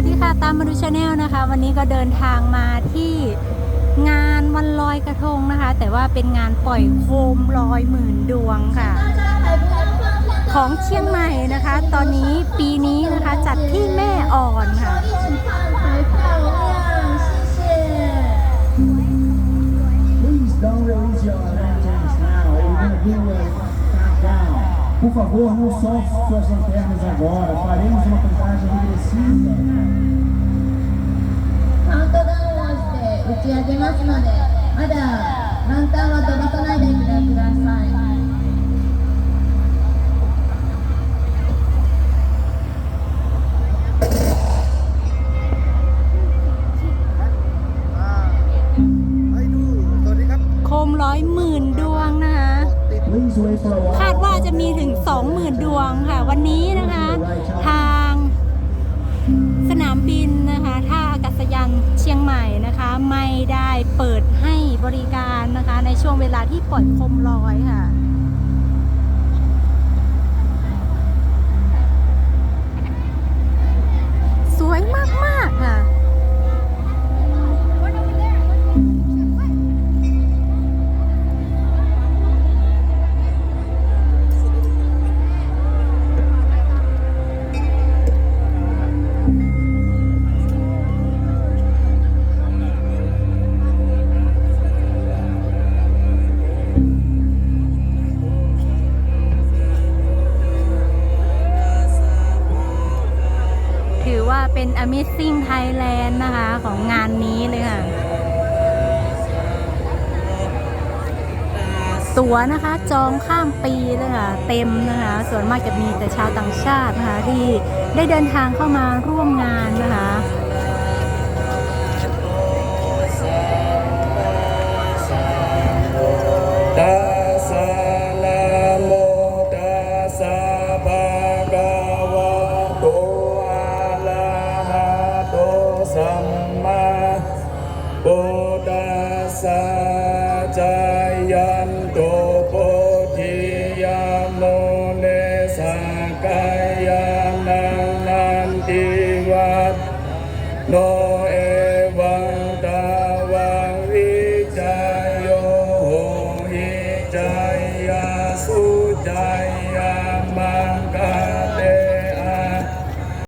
วัสดีค่ะตามมาดูชาแนลนะคะ วันนี้ก็เดินทางมาที่งานวันลอยกระทงนะคะ แต่ว่าเป็นงานปล่อยโคมลอยหมื่นดวงค่ะ ของเชียงใหม่นะคะ ตอนนี้ปีนี้นะคะจัดที่แม่อ่อนค่ะผู้ favor, não solte suas lanternas agora. Faremos uma contagem regressiva. 打ち上げますので、まだランタンは飛ばさないでください。 ให้ดูสวัสดีครับ โคมร้อยหมื่นดวงนะคะ Please wait for a while. คาดว่าจะมีถึง 20,000 ดวงค่ะ วันนี้นะคะ ทางสนามบินนะคะท่าอากาศ ะ ยานเชียงใหม่นะคะ ไม่ได้เปิดให้บริการนะคะ ในช่วงเวลาที่ปล่อยโคมลอยค่ะ ว่าเป็น Amazing Thailand นะคะ ของงานนี้เลยค่ะ ตั๋วนะคะจองข้ามปีเลยค่ะ เต็มนะคะ ส่วนมากจะมีแต่ชาวต่างชาตินะคะ ที่ได้เดินทางเข้ามาร่วมงานนะคะ โพตัสสะจายันโตโพธิยามเนสกายานันติวัตโนเอวังตาวิจายโหหิจายสุจายามังกา